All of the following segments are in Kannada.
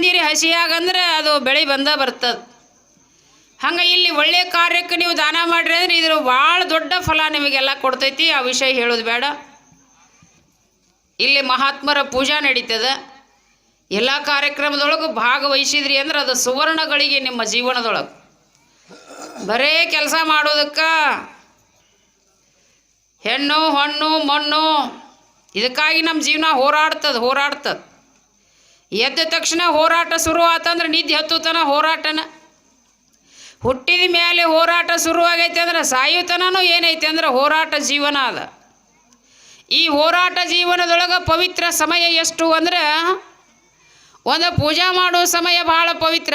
ಬಂದಿರಿ ಹಸಿಯಾಗಂದ್ರೆ ಅದು ಬೆಳೆ ಬಂದ ಬರ್ತದೆ. ಹಂಗೆ ಇಲ್ಲಿ ಒಳ್ಳೆಯ ಕಾರ್ಯಕ್ಕೆ ನೀವು ದಾನ ಮಾಡಿರಿ ಅಂದ್ರೆ ಇದ್ರ ಭಾಳ ದೊಡ್ಡ ಫಲ ನಿಮಗೆಲ್ಲ ಕೊಡ್ತೈತಿ. ಆ ವಿಷಯ ಹೇಳೋದು ಬೇಡ. ಇಲ್ಲಿ ಮಹಾತ್ಮರ ಪೂಜಾ ನಡೀತದೆ. ಎಲ್ಲ ಕಾರ್ಯಕ್ರಮದೊಳಗೆ ಭಾಗವಹಿಸಿದ್ರಿ ಅಂದ್ರೆ ಅದು ಸುವರ್ಣಗಳಿಗೆ ನಿಮ್ಮ ಜೀವನದೊಳಗೆ. ಬರೇ ಕೆಲಸ ಮಾಡೋದಕ್ಕೆ ಹೆಣ್ಣು, ಹಣ್ಣು, ಮಣ್ಣು, ಇದಕ್ಕಾಗಿ ನಮ್ಮ ಜೀವನ ಹೋರಾಡ್ತದೆ ಹೋರಾಡ್ತದೆ. ಎದ್ದ ತಕ್ಷಣ ಹೋರಾಟ ಶುರು ಆತಂದ್ರೆ ನಿದ್ದೆ ಹತ್ತುತನ ಹೋರಾಟನ. ಹುಟ್ಟಿದ ಮೇಲೆ ಹೋರಾಟ ಶುರುವಾಗೈತೆ ಅಂದ್ರೆ ಸಾಯುತನೂ ಏನೈತೆ ಅಂದ್ರೆ ಹೋರಾಟ ಜೀವನ ಅದ. ಈ ಹೋರಾಟ ಜೀವನದೊಳಗೆ ಪವಿತ್ರ ಸಮಯ ಎಷ್ಟು ಅಂದ್ರೆ ಒಂದು ಪೂಜಾ ಮಾಡೋ ಸಮಯ ಭಾಳ ಪವಿತ್ರ.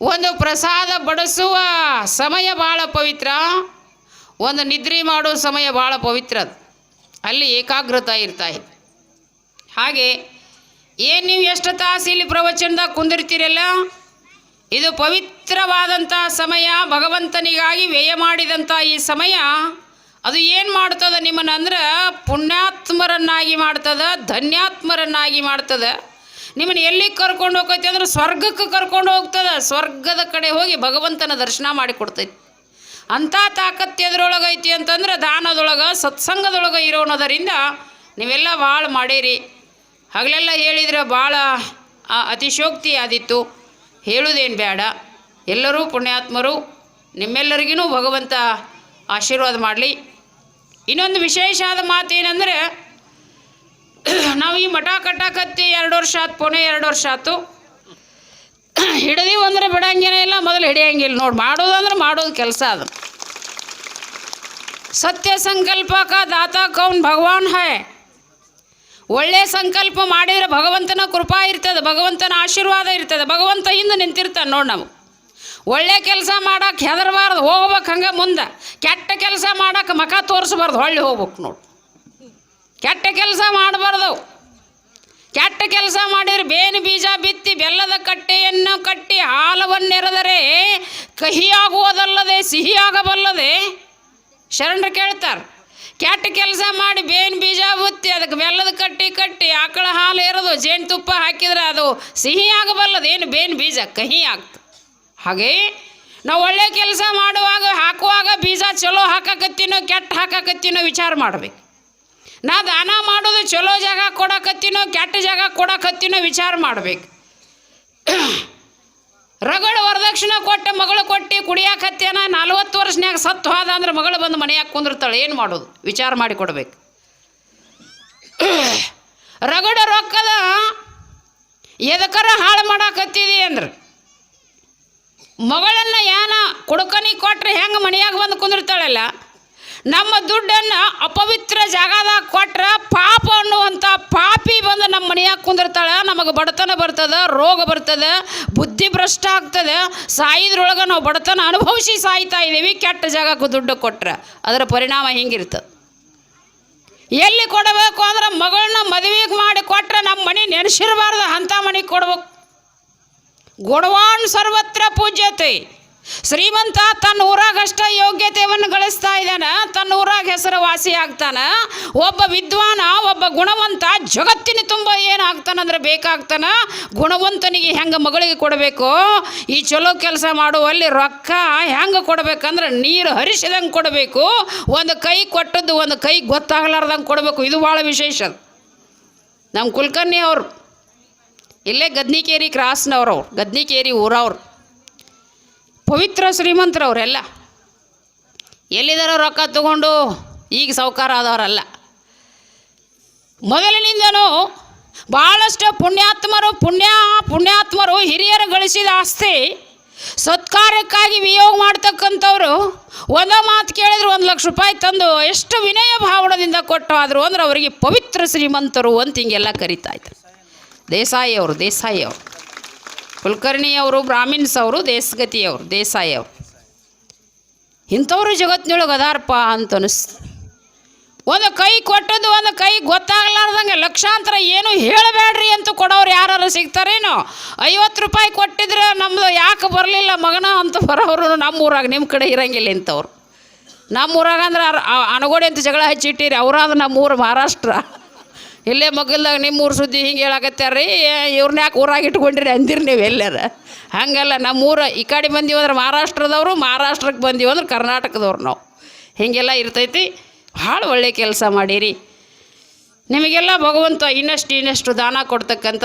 ಒಂದು ಪ್ರಸಾದ ಬಡಿಸುವ ಸಮಯ ಭಾಳ ಪವಿತ್ರ. ಒಂದು ನಿದ್ರೆ ಮಾಡೋ ಸಮಯ ಭಾಳ ಪವಿತ್ರ ಅಲ್ಲಿ ಏಕಾಗ್ರತೆ ಇರ್ತಾ ಹಾಗೆ ಏನು ನೀವು ಎಷ್ಟು ತಾಸು ಇಲ್ಲಿ ಪ್ರವಚನದಾಗ ಕುಂದಿರ್ತೀರಲ್ಲ? ಇದು ಪವಿತ್ರವಾದಂಥ ಸಮಯ, ಭಗವಂತನಿಗಾಗಿ ವ್ಯಯ ಮಾಡಿದಂಥ ಈ ಸಮಯ. ಅದು ಏನು ಮಾಡ್ತದೆ ನಿಮ್ಮನ್ನು ಅಂದ್ರೆ ಪುಣ್ಯಾತ್ಮರನ್ನಾಗಿ ಮಾಡ್ತದೆ, ಧನ್ಯಾತ್ಮರನ್ನಾಗಿ ಮಾಡ್ತದೆ. ನಿಮ್ಮನ್ನು ಎಲ್ಲಿಗೆ ಕರ್ಕೊಂಡು ಹೋಗೈತಿ ಅಂದ್ರೆ ಸ್ವರ್ಗಕ್ಕೆ ಕರ್ಕೊಂಡು ಹೋಗ್ತದೆ. ಸ್ವರ್ಗದ ಕಡೆ ಹೋಗಿ ಭಗವಂತನ ದರ್ಶನ ಮಾಡಿಕೊಡ್ತೈತಿ ಅಂಥ ತಾಕತ್ತು ಐತಿ ಅಂತಂದ್ರೆ ದಾನದೊಳಗೆ, ಸತ್ಸಂಗದೊಳಗೆ ಇರೋಣದರಿಂದ ನೀವೆಲ್ಲ ಭಾಳ ಮಾಡೀರಿ. ಹಗಲೆಲ್ಲ ಹೇಳಿದ್ರೆ ಭಾಳ ಅತಿಶೋಕ್ತಿ ಆದಿತ್ತು. ಹೇಳುವುದೇನು ಬೇಡ. ಎಲ್ಲರೂ ಪುಣ್ಯಾತ್ಮರು. ನಿಮ್ಮೆಲ್ಲರಿಗೂ ಭಗವಂತ ಆಶೀರ್ವಾದ ಮಾಡಲಿ. ಇನ್ನೊಂದು ವಿಶೇಷ ಆದ ಮಾತೇನೆಂದರೆ, ನಾವು ಈ ಮಠ ಕಟ್ಟಾಕತ್ತಿ ಎರಡು ವರ್ಷ ಆತು, ಪುಣೆ ಎರಡು ವರ್ಷ ಆತು. ಹಿಡಿದೀವಿ ಅಂದರೆ ಬಿಡಂಗೇನೇ ಇಲ್ಲ, ಮೊದಲು ಹಿಡಿಯಂಗಿಲ್ಲ ನೋಡಿ, ಮಾಡೋದಂದ್ರೆ ಮಾಡೋದು ಕೆಲಸ ಅದು. ಸತ್ಯ ಸಂಕಲ್ಪ ಕಾ ದಾತ ಕೌನ್ ಭಗವಾನ್ ಹೈ. ಒಳ್ಳೆ ಸಂಕಲ್ಪ ಮಾಡಿದರೆ ಭಗವಂತನ ಕೃಪಾ ಇರ್ತದೆ, ಭಗವಂತನ ಆಶೀರ್ವಾದ ಇರ್ತದೆ ಭಗವಂತ ಹಿಂದೆ ನಿಂತಿರ್ತಾನೆ ನೋಡಿ ನಾವು. ಒಳ್ಳೆ ಕೆಲಸ ಮಾಡಕ್ಕೆ ಹೆದರಬಾರ್ದು, ಹೋಗ್ಬೇಕು ಹಂಗೆ ಮುಂದೆ. ಕೆಟ್ಟ ಕೆಲಸ ಮಾಡಕ್ಕೆ ಮಖ ತೋರಿಸ್ಬಾರ್ದು, ಹೊಳ್ಳಿ ಹೋಗ್ಬೇಕು ನೋಡಿ. ಕೆಟ್ಟ ಕೆಲಸ ಮಾಡಬಾರ್ದು ಕೆಟ್ಟ ಕೆಲಸ ಮಾಡಿದ್ರೆ ಬೇನು ಬೀಜ ಬಿತ್ತಿ ಬೆಲ್ಲದ ಕಟ್ಟೆಯನ್ನು ಕಟ್ಟಿ ಹಾಲವನ್ನೆರೆದರೆ ಕಹಿಯಾಗುವುದಲ್ಲದೆ ಸಿಹಿಯಾಗಬಲ್ಲದೆ ಶರಣರು ಕೇಳ್ತಾರೆ ಕೆಟ್ಟ ಕೆಲಸ ಮಾಡಿ ಬೇನ್ ಬೀಜ ಬುತ್ತಿ ಅದಕ್ಕೆ ಬೆಲ್ಲದ ಕಟ್ಟಿ ಕಟ್ಟಿ ಆಕಳ ಹಾಲು ಜೇನು ಜೇನುತುಪ್ಪ ಹಾಕಿದ್ರೆ ಅದು ಸಿಹಿ ಆಗಬಲ್ಲದು. ಏನು ಬೇನ್ ಬೀಜ? ಕಹಿ ಆಗ್ತದೆ ಹಾಗೆ ನಾವು ಒಳ್ಳೆ ಕೆಲಸ ಮಾಡುವಾಗ ಹಾಕುವಾಗ ಬೀಜ ಚಲೋ ಹಾಕಕತ್ತಿನೋ ಕೆಟ್ಟ ಹಾಕಕತ್ತಿನೋ ವಿಚಾರ ಮಾಡ್ಬೇಕು. ನಾ ದಾನ ಮಾಡೋದು ಚಲೋ ಜಾಗ ಕೊಡಕತ್ತಿನೋ ಕೆಟ್ಟ ಜಾಗ ಕೊಡಕತ್ತೀನೋ ವಿಚಾರ ಮಾಡ್ಬೇಕು. ರಗಡು ವರದಕ್ಷಿಣೆ ಕೊಟ್ಟು ಮಗಳು ಕೊಟ್ಟು ಕುಡಿಯಾಕತ್ತೇನ ನಲ್ವತ್ತು ವರ್ಷನ್ಯಾಗ ಸತ್ತು ಹೋದ ಅಂದ್ರೆ ಮಗಳು ಬಂದು ಮನೆಯಾಗ ಕುಂದಿರ್ತಾಳೆ. ಏನು ಮಾಡೋದು? ವಿಚಾರ ಮಾಡಿ ಕೊಡ್ಬೇಕು. ರಗಡ ರೊಕ್ಕದ ಎದಕರ ಹಾಳು ಮಾಡಾಕತ್ತಿದಿ ಅಂದ್ರೆ. ಮಗಳನ್ನ ಏನ ಕುಡುಕನಿ ಕೊಟ್ರೆ ಹೆಂಗೆ ಮನೆಯಾಗ ಬಂದು ಕುಂದಿರ್ತಾಳಲ್ಲ? ನಮ್ಮ ದುಡ್ಡನ್ನು ಅಪವಿತ್ರ ಜಾಗದಾಗ ಕೊಟ್ರೆ ಪಾಪ ನಮಗೆ ಬಡತನ ಬರ್ತದೆ, ರೋಗ ಬರ್ತದೆ, ಬುದ್ಧಿ ಭ್ರಷ್ಟ ಆಗ್ತದೆ, ಸಾಯಿದ್ರೊಳಗೆ ನಾವು ಬಡತನ ಅನುಭವಿಸಿ ಸಾಯ್ತಾ ಇದ್ದೀವಿ ಕೆಟ್ಟ ಜಾಗಕ್ಕೆ ದುಡ್ಡು ಕೊಟ್ರೆ, ಅದರ ಪರಿಣಾಮ ಹಿಂಗಿರ್ತದೆ ಎಲ್ಲಿ ಕೊಡಬೇಕು ಅಂದ್ರೆ ಮಗಳನ್ನ ಮದುವೆಗೆ ಮಾಡಿ ಕೊಟ್ಟರೆ ನಮ್ಮ ಮನೆ ನೆನೆಸಿರಬಾರ್ದು ಅಂಥ ಮನೆಗೆ ಕೊಡ್ಬೇಕು. ಗುಣವಾನ್ ಸರ್ವತ್ರ ಪೂಜ್ಯತೆ. ಶ್ರೀಮಂತ ತನ್ನ ಊರಾಗಷ್ಟ ಯೋಗ್ಯತೆಯನ್ನು ಗಳಿಸ್ತಾ ಇದ್ದಾನ, ತನ್ನ ಊರಾಗ ಹೆಸರು ವಾಸಿ ಆಗ್ತಾನ, ಒಬ್ಬ ವಿದ್ವಾನ, ಒಬ್ಬ ಗುಣವಂತ, ಜಗತ್ತಿನ ತುಂಬ ಏನಾಗ್ತಾನಂದ್ರೆ ಬೇಕಾಗ್ತಾನ, ಗುಣವಂತನಿಗೆ ಹೆಂಗೆ ಮಗಳಿಗೆ ಕೊಡಬೇಕು? ಈ ಚಲೋ ಕೆಲಸ ಮಾಡುವಲ್ಲಿ ರೊಕ್ಕ ಹೆಂಗೆ ಕೊಡಬೇಕಂದ್ರೆ ನೀರು ಹರಿಸಿದಂಗೆ ಕೊಡಬೇಕು, ಒಂದು ಕೈ ಕೊಟ್ಟದ್ದು ಒಂದು ಕೈ ಗೊತ್ತಾಗ್ಲಾರ್ದಂಗೆ ಕೊಡಬೇಕು. ಇದು ಭಾಳ ವಿಶೇಷ. ನಮ್ಮ ಕುಲಕರ್ಣಿ ಅವರು, ಇಲ್ಲೇ ಗದ್ನಿಕೇರಿ ಕ್ರಾಸ್ನವ್ರು ಅವ್ರು, ಗದ್ನಿಕೇರಿ ಊರವ್ರು. ಪವಿತ್ರ ಶ್ರೀಮಂತರವರೆಲ್ಲ. ಎಲ್ಲಿದಾರೋ ರೊಕ್ಕ ತಗೊಂಡು ಈಗ ಸಾವುಕಾರ ಆದವರಲ್ಲ. ಮೊದಲಿನಿಂದನೂ ಭಾಳಷ್ಟು ಪುಣ್ಯಾತ್ಮರು, ಪುಣ್ಯ, ಪುಣ್ಯಾತ್ಮರು ಹಿರಿಯರು ಗಳಿಸಿದ ಆಸ್ತಿ, ಸತ್ಕಾರ್ಯಕ್ಕಾಗಿ ವಿಯೋಗ ಮಾಡ್ತಕ್ಕಂಥವ್ರು ಒಂದೋ ಮಾತು ಕೇಳಿದ್ರು ಒಂದು ಲಕ್ಷ ರೂಪಾಯಿ ತಂದು ಎಷ್ಟು ವಿನಯ ಭಾವನದಿಂದ ಕೊಟ್ಟು ಆದರು ಅಂದ್ರೆ ಅವರಿಗೆ ಪವಿತ್ರ ಶ್ರೀಮಂತರು ಅಂತ ಹಿಂಗೆಲ್ಲ ಕರಿತಾ ಇದ್ರು. ದೇಸಾಯಿ ಅವರು ದೇಸಾಯಿ ಕುಲಕರ್ಣಿ ಅವರು ಬ್ರಾಹ್ಮಿನ್ಸ್ ಅವರು ದೇಶಗತಿ ಅವರು ದೇಸಾಯಿ ಅವರು ಇಂಥವ್ರು ಜಗತ್ತಿನೊಳಗೆ ಅದಾರಪ್ಪ ಅಂತ ಅನಿಸ್ತು ಒಂದು ಕೈ ಕೊಟ್ಟದ್ದು ಒಂದು ಕೈ ಗೊತ್ತಾಗ್ಲಾರ್ದಂಗೆ ಲಕ್ಷಾಂತರ ಏನು ಹೇಳಬೇಡ್ರಿ ಅಂತ ಕೊಡೋರು ಯಾರು ಸಿಗ್ತಾರೇನು? ಐವತ್ತು ರೂಪಾಯಿ ಕೊಟ್ಟಿದ್ರೆ ನಮ್ಮದು ಯಾಕೆ ಬರಲಿಲ್ಲ ಮಗನ ಅಂತ ಬರೋರು ನಮ್ಮ ಊರಾಗ, ನಿಮ್ಮ ಕಡೆ ಇರಂಗಿಲ್ಲ ಇಂಥವ್ರು. ನಮ್ಮ ಊರಾಗಂದ್ರೆ ಅನಗೋಡಿ ಅಂತ ಜಗಳ ಹಚ್ಚಿಟ್ಟಿರಿ ಅವರಾದ ನಮ್ಮ ಊರು ಮಹಾರಾಷ್ಟ್ರ. ಇಲ್ಲೇ ಮಗಲ್ದಾಗ ನಿಮ್ಮ ಊರು ಸುದ್ದಿ ಹಿಂಗೆ ಹೇಳಕತ್ತಾರ್ರಿ ಇವ್ರನ್ನ ಯಾಕೆ ಊರಾಗ ಇಟ್ಕೊಂಡಿರಿ ಅಂದಿರಿ ನೀವು ಎಲ್ಲಾರ? ಹಂಗಲ್ಲ, ನಮ್ಮೂರ ಈ ಕಡೆ ಬಂದೀವಿ ಅಂದ್ರೆ ಮಹಾರಾಷ್ಟ್ರದವರು ಮಹಾರಾಷ್ಟ್ರಕ್ಕೆ ಬಂದೀವಿ ಅಂದ್ರೆ ಕರ್ನಾಟಕದವ್ರು ನಾವು. ಹೀಗೆಲ್ಲ ಇರ್ತೈತಿ, ಭಾಳ ಒಳ್ಳೆ ಕೆಲಸ ಮಾಡೀರಿ. ನಿಮಗೆಲ್ಲ ಭಗವಂತ ಇನ್ನಷ್ಟು ಇನ್ನಷ್ಟು ದಾನ ಕೊಡ್ತಕ್ಕಂಥ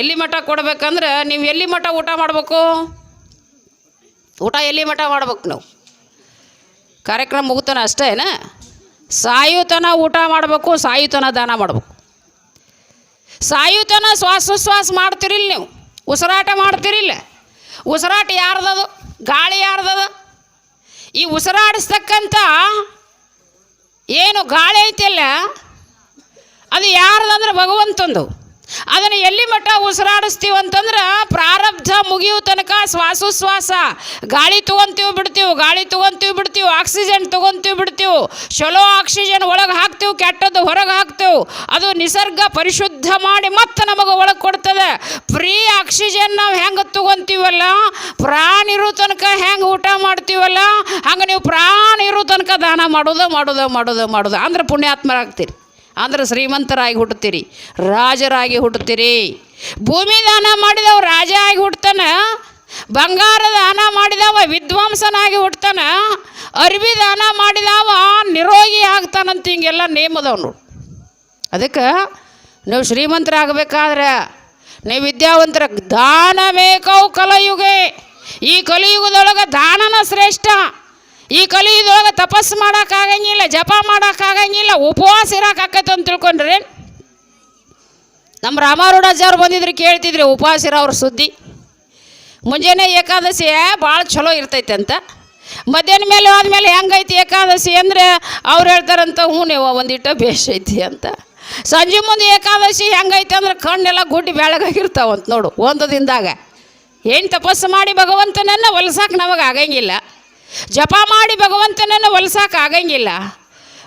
ಎಲ್ಲಿ ಮಠ ಕೊಡ್ಬೇಕಂದ್ರೆ ನೀವು ಎಲ್ಲಿ ಮಠ ಊಟ ಮಾಡಬೇಕು? ಊಟ ಎಲ್ಲಿ ಮಠ ಮಾಡ್ಬೇಕು ನಾವು? ಕಾರ್ಯಕ್ರಮ ಮುಗುತ್ತಾನ ಅಷ್ಟೇನಾ? ಸಾಯುತನ ಊಟ ಮಾಡಬೇಕು, ಸಾಯುತನ ದಾನ ಮಾಡಬೇಕು. ಸಾಯುತನ ಶ್ವಾಸೋಶ್ವಾಸ ಮಾಡ್ತಿರಿಲ್ಲ ನೀವು. ಉಸಿರಾಟ ಮಾಡ್ತಿರಿಲ್ಲ. ಉಸಿರಾಟ ಯಾರ್ದದು? ಗಾಳಿ ಯಾರ್ದದ? ಈ ಉಸಿರಾಡಿಸ್ತಕ್ಕಂಥ ಏನು ಗಾಳಿ ಐತಿಲ್ಲ, ಅದು ಯಾರ್ದಂದ್ರೆ ಭಗವಂತಂದು. ಅದನ್ನು ಎಲ್ಲಿ ಮಟ್ಟ ಉಸಿರಾಡಿಸ್ತೀವಿ ಅಂತಂದ್ರೆ ಪ್ರಾರಬ್ಧ ಮುಗಿಯುವ ತನಕ ಶ್ವಾಸೋಶ್ವಾಸ ಗಾಳಿ ತೊಗೊಂತೀವಿ ಬಿಡ್ತೀವಿ, ಗಾಳಿ ತೊಗೊಂತೀವಿ ಬಿಡ್ತೀವಿ, ಆಕ್ಸಿಜನ್ ತೊಗೊಂತೀವಿ ಬಿಡ್ತೀವಿ. ಚಲೋ ಆಕ್ಸಿಜನ್ ಒಳಗೆ ಹಾಕ್ತೀವಿ, ಕೆಟ್ಟದ್ದು ಹೊರಗೆ ಹಾಕ್ತೀವಿ. ಅದು ನಿಸರ್ಗ ಪರಿಶುದ್ಧ ಮಾಡಿ ಮತ್ತೆ ನಮಗೆ ಒಳಗೆ ಕೊಡ್ತದೆ. ಫ್ರೀ ಆಕ್ಸಿಜನ್ ನಾವು ಹೆಂಗೆ ತೊಗೊಂತೀವಲ್ಲ? ಪ್ರಾಣ ಇರೋ ತನಕ ಹೆಂಗೆ ಊಟ ಮಾಡ್ತೀವಲ್ಲ? ಹಂಗೆ ನೀವು ಪ್ರಾಣ ಇರೋ ತನಕ ದಾನ ಮಾಡೋದು ಮಾಡೋದು ಮಾಡೋದು ಮಾಡೋದು. ಅಂದ್ರೆ ಪುಣ್ಯಾತ್ಮರಾಗ್ತೀರಿ. ಅಂದ್ರೆ ಶ್ರೀಮಂತರಾಗಿ ಹುಟ್ಟುತ್ತೀರಿ, ರಾಜರಾಗಿ ಹುಟ್ಟುತ್ತೀರಿ. ಭೂಮಿ ದಾನ ಮಾಡಿದವ ರಾಜ ಆಗಿ ಹುಟ್ಟತಾನ ಬಂಗಾರ ದಾನ ಮಾಡಿದವ ವಿದ್ವಾಂಸನಾಗಿ ಹುಟ್ಟತಾನ ಅರಿವಿ ದಾನ ಮಾಡಿದವ ನಿರೋಗಿ ಆಗ್ತಾನಂತ ಹಿಂಗೆಲ್ಲ ನೇಮದವ್ ನೋಡು. ಅದಕ್ಕೆ ನೀವು ಶ್ರೀಮಂತರಾಗಬೇಕಾದ್ರೆ ನೀವು ವಿದ್ಯಾವಂತರ, ದಾನ ಬೇಕವು ಕಲಯುಗೆ. ಈ ಕಲಿಯುಗದೊಳಗೆ ದಾನನ ಶ್ರೇಷ್ಠ. ಈ ಕಲಿಯುಗದೊಳಗೆ ತಪಸ್ಸು ಮಾಡೋಕ್ಕಾಗಂಗಿಲ್ಲ, ಜಪ ಮಾಡೋಕ್ಕಾಗಂಗಿಲ್ಲ, ಉಪವಾಸ ಇರೋಕ್ಕಾಗತ್ತೆ ಅಂತ ತಿಳ್ಕೊಂಡ್ರೆ ನಮ್ಮ ರಾಮಾರೂಢಾಚಾರ್ಯ ಬಂದಿದ್ರು ಕೇಳ್ತಿದ್ರಿ, ಉಪವಾಸ ಇರೋ ಅವ್ರ ಸುದ್ದಿ. ಮುಂಜಾನೆ ಏಕಾದಶಿ ಭಾಳ ಚಲೋ ಇರ್ತೈತೆ ಅಂತ. ಮಧ್ಯಾಹ್ನ ಮೇಲೆ ಆದಮೇಲೆ ಹೆಂಗೈತಿ ಏಕಾದಶಿ ಅಂದರೆ ಅವ್ರು ಹೇಳ್ತಾರಂತ, ಹ್ಞೂ ನೀವು ಬೇಷ್ ಐತಿ ಅಂತ. ಸಂಜೆ ಮುಂದೆ ಏಕಾದಶಿ ಹೆಂಗೈತೆ ಅಂದ್ರೆ ಕಣ್ಣೆಲ್ಲ ಗುಡ್ಡಿ ಬೆಳಗಾಗಿರ್ತಾವಂತ ನೋಡು, ಒಂದು ದಿನದಾಗ. ಏನು ತಪಸ್ಸು ಮಾಡಿ ಭಗವಂತನನ್ನು ಹೊಲ್ಸಕ್ಕೆ ನಮಗೆ ಆಗಂಗಿಲ್ಲ. ಜಪ ಮಾಡಿ ಭಗವಂತನನ್ನು ಹೊಲ್ಸಕ್ಕೆ ಆಗಂಗಿಲ್ಲ.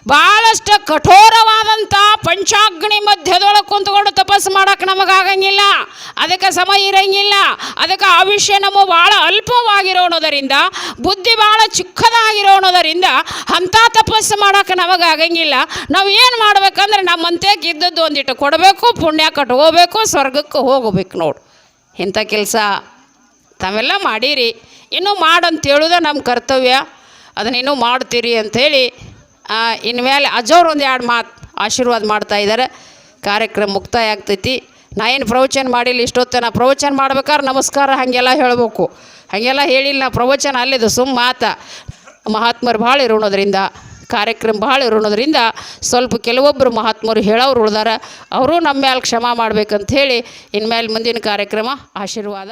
ಭಾಳಷ್ಟು ಕಠೋರವಾದಂಥ ಪಂಚಾಗ್ನಿ ಮಧ್ಯದೊಳಗೆ ಕುಂತ್ಕೊಂಡು ತಪಸ್ಸು ಮಾಡಕ್ಕೆ ನಮಗೆ ಆಗಂಗಿಲ್ಲ. ಅದಕ್ಕೆ ಸಮಯ ಇರಂಗಿಲ್ಲ. ಅದಕ್ಕೆ ಆಯುಷ್ಯ ನಮ್ಮ ಭಾಳ ಅಲ್ಪವಾಗಿರೋಣದರಿಂದ, ಬುದ್ಧಿ ಭಾಳ ಚಿಕ್ಕದಾಗಿರೋಣದರಿಂದ ಅಂಥ ತಪಸ್ಸು ಮಾಡೋಕೆ ನಮಗೆ ಆಗಂಗಿಲ್ಲ. ನಾವು ಏನು ಮಾಡ್ಬೇಕಂದ್ರೆ ನಮ್ಮಂತೆ ಇದ್ದದ್ದು ಒಂದಿಟ್ಟು ಕೊಡಬೇಕು, ಪುಣ್ಯ ಕಟ್ಕೋಬೇಕು, ಸ್ವರ್ಗಕ್ಕೆ ಹೋಗಬೇಕು ನೋಡು. ಇಂಥ ಕೆಲಸ ತಾವೆಲ್ಲ ಮಾಡೀರಿ. ಇನ್ನೂ ಮಾಡಂತ ನಮ್ಮ ಕರ್ತವ್ಯ. ಅದನ್ನ ಇನ್ನೂ ಮಾಡ್ತೀರಿ ಅಂಥೇಳಿ ಇನ್ಮೇಲೆ ಅಜ್ಜವ್ರು ಒಂದು ಎರಡು ಮಾತು ಆಶೀರ್ವಾದ ಮಾಡ್ತಾ ಇದ್ದಾರೆ ಕಾರ್ಯಕ್ರಮ ಮುಕ್ತಾಯ ಆಗ್ತೈತಿ ನಾ ಏನು ಪ್ರವಚನ ಮಾಡಿಲ್ಲ, ಇಷ್ಟೊತ್ತು ನಾ ಪ್ರವಚನ ಮಾಡ್ಬೇಕಾದ್ರೆ ನಮಸ್ಕಾರ ಹಾಗೆಲ್ಲ ಹೇಳಬೇಕು. ಹಾಗೆಲ್ಲ ಹೇಳಿಲ್ಲ ನಾ ಪ್ರವಚನ ಅಲ್ಲಿದ್ದು ಸುಮ್ಮ ಮಾತ. ಮಹಾತ್ಮರು ಭಾಳ ಇರೋಣೋದ್ರಿಂದ, ಕಾರ್ಯಕ್ರಮ ಭಾಳ ಇರೋಣೋದ್ರಿಂದ ಸ್ವಲ್ಪ ಕೆಲವೊಬ್ಬರು ಮಹಾತ್ಮರು ಹೇಳೋರು ಉಳ್ದಾರ. ಅವರು ನಮ್ಮ ಮ್ಯಾಲೆ ಕ್ಷಮಾ ಮಾಡ್ಬೇಕಂತ ಹೇಳಿ ಇನ್ಮೇಲೆ ಮುಂದಿನ ಕಾರ್ಯಕ್ರಮ ಆಶೀರ್ವಾದ.